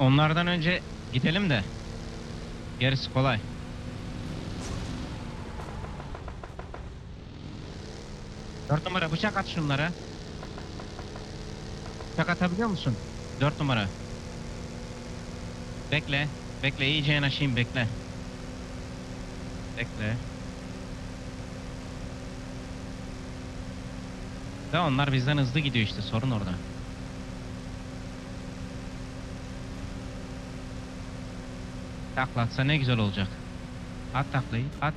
Onlardan önce gidelim de. Gerisi kolay. Dört numara bıçak at şunlara. Bıçak atabiliyor musun? Dört numara. Bekle. Bekle iyice yanaşayım bekle. Bekle. Ve onlar bizden hızlı gidiyor işte sorun orada. Takla atsa ne güzel olacak. At taklayı at.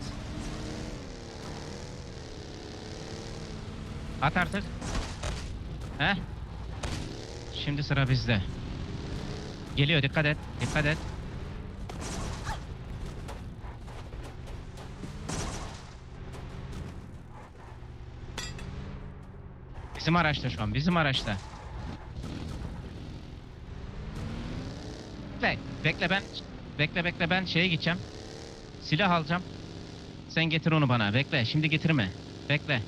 At artık. He? Şimdi sıra bizde. Geliyor dikkat et. Dikkat et. Bizim araçta şu an. Bizim araçta. Bekle. Bekle ben Bekle bekle ben şeye gideceğim. Silah alacağım. Sen getir onu bana. Bekle. Şimdi getirme. Bekle.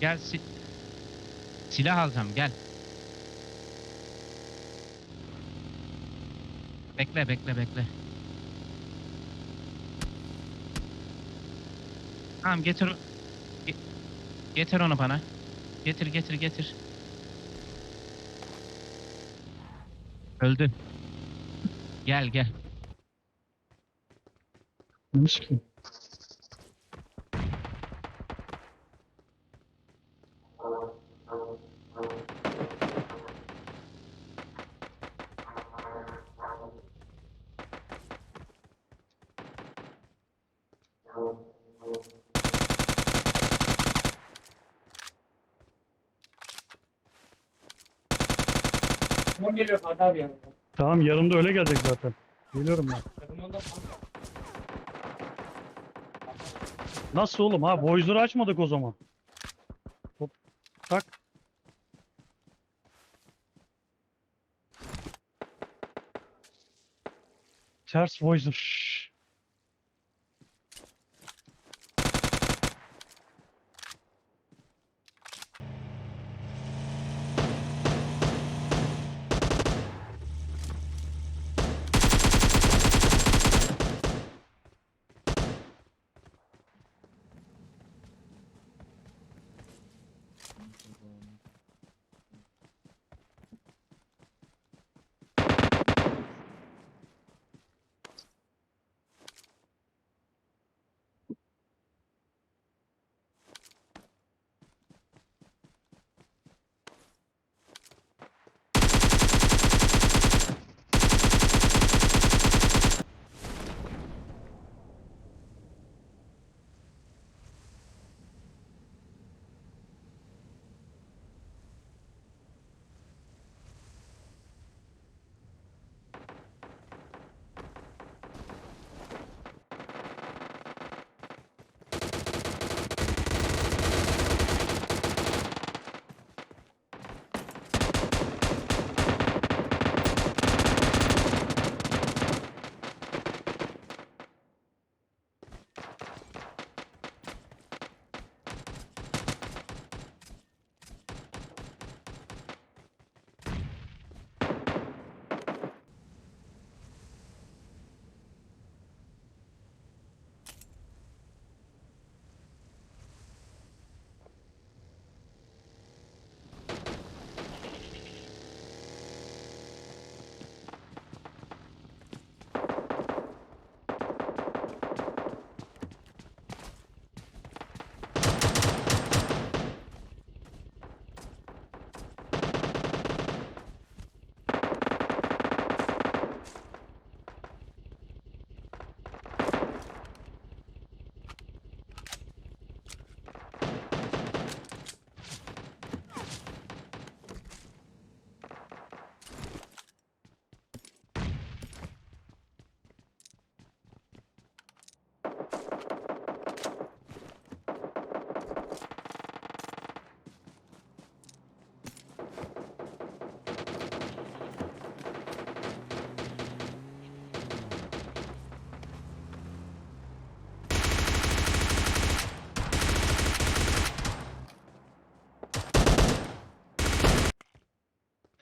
Gel si silah alacağım. Gel. Bekle bekle bekle. Tamam getir. Ge- getir onu bana. Getir getir getir. Öldü. Gel gel. Neymiş ki? Tamam geliyor Fatih abi yanına. Tamam yarın da öyle gelecek zaten. Geliyorum ben. Nasıl oğlum ha? Voice'ları açmadık o zaman. Hop. Tak. Ters voice'lar.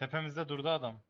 Tepemizde durdu adam.